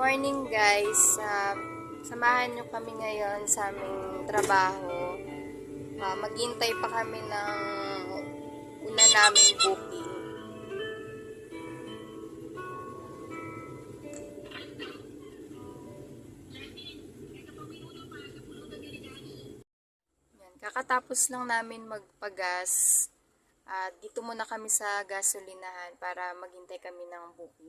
morning guys. Um, samahan nyo kami ngayon sa aming trabaho. Uh, maghintay pa kami ng una naming booking. Yan, kakatapos lang namin magpagas. At dito muna kami sa gasolinahan para maghintay kami ng booking.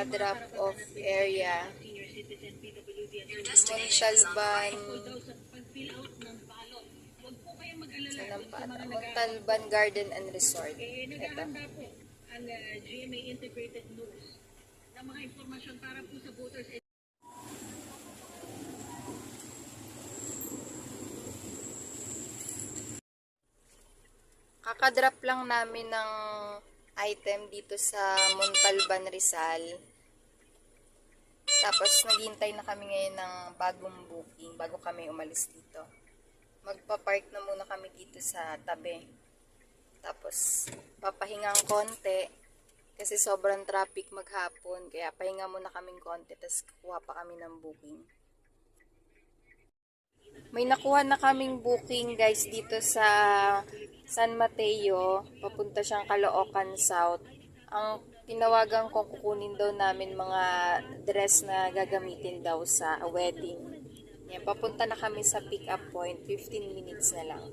Sa drop-off area. Montalban. Sanampata. Montalban Garden and Resort. Ito. ang uh, GMA Integrated News ng mga impormasyon para po sa voters Kakadrop lang namin ng item dito sa Montalban, Rizal. Tapos naghintay na kami ngayon ng bagong booking bago kami umalis dito. Magpa-park na muna kami dito sa tabi. Tapos papahingang konti kasi sobrang traffic maghapon kaya pahinga muna kaming konti tapos kukuha pa kami ng booking. May nakuha na kaming booking guys dito sa San Mateo. Papunta siyang Caloocan South. Ang tinawagan kong kukunin daw namin mga dress na gagamitin daw sa wedding. Yan, papunta na kami sa pick-up point. 15 minutes na lang.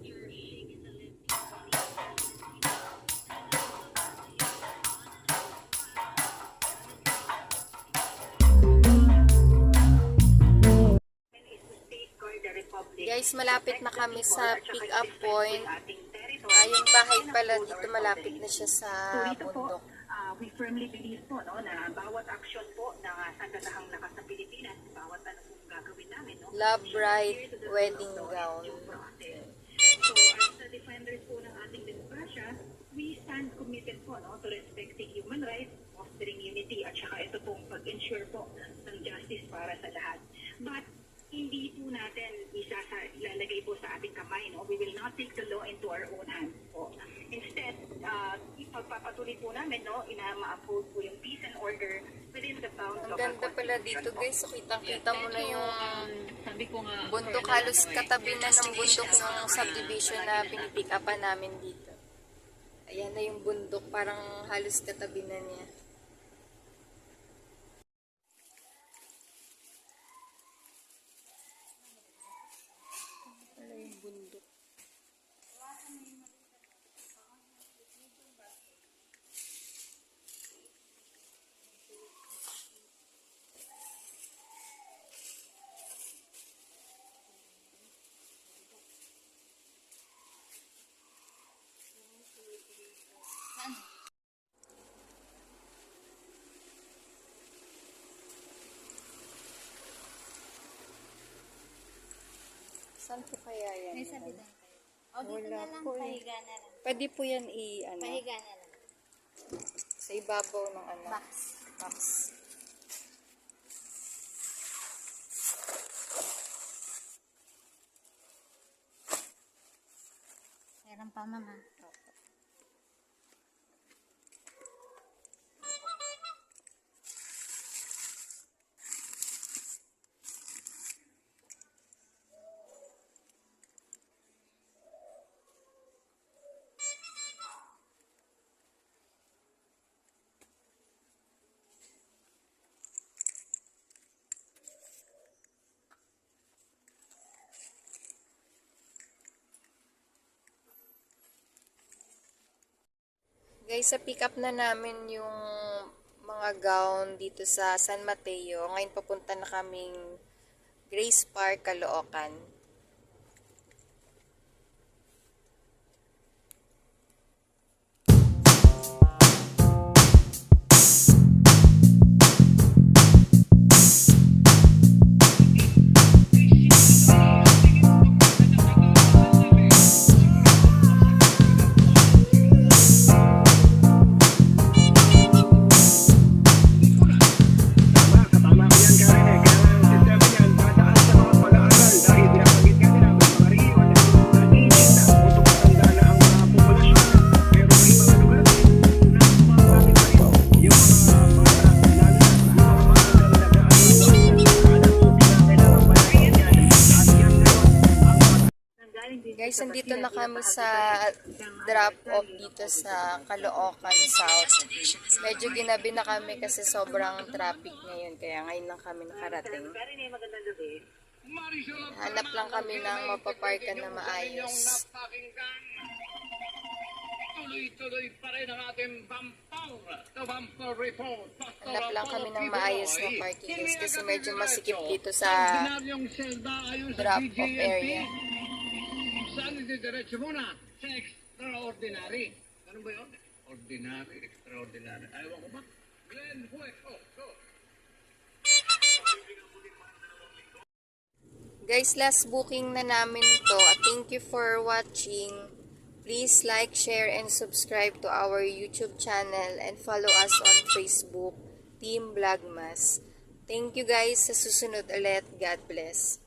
Guys, malapit na kami sa pick-up point. Ah, yung bahay pala dito malapit na siya sa bundok. We firmly believe po no, na bawat action po na sandatahang lakas sa Pilipinas, bawat ano pong gagawin namin, no, Love Bride Wedding Gown. So as the defenders po ng ating demokrasya, we stand committed po no, to respecting human rights, fostering unity, at saka ito pong pag-ensure po ng justice para sa lahat. But hindi po natin isa sa ilalagay po sa ating kamay. No? We will not take the law into our own hands po. Instead, uh, ipagpapatuloy po namin, no, ina ma-uphold po yung peace and order within the bounds Ang of our ganda pala dito po. guys. So, kitang-kita mo na yung Sabi ko nga, bundok. Halos ano eh, katabi na ng bundok ng subdivision na pinipick upan namin dito. Ayan na yung bundok. Parang halos katabi na niya. Saan po kaya yan? May sabi doon kayo. O, dito Wala na lang. po eh. Pahiga na lang. Pwede po yan i ano, Pahiga na lang. sa ibabaw ng ano. Box. Box. Meron pa, mama. Guys, sa pick up na namin yung mga gown dito sa San Mateo. Ngayon papunta na kaming Grace Park, Caloocan. Na kami sa drop-off dito sa Caloocan South. Medyo ginabi na kami kasi sobrang traffic ngayon. Kaya ngayon lang kami nakarating. Hanap lang kami ng mapaparkan na maayos. Tuloy-tuloy pa rin ang ating bampaw. The Bumper Report. Hanap lang kami ng maayos na parking kasi medyo masikip dito sa drop-off area. Saan diretso muna? Sa extraordinary. Ano ba yun? Ordinary, extraordinary. Ayaw ko ba? Glenn Huet. Oh, go. Guys, last booking na namin to. Thank you for watching. Please like, share, and subscribe to our YouTube channel and follow us on Facebook, Team Vlogmas. Thank you guys. Sa susunod ulit. God bless.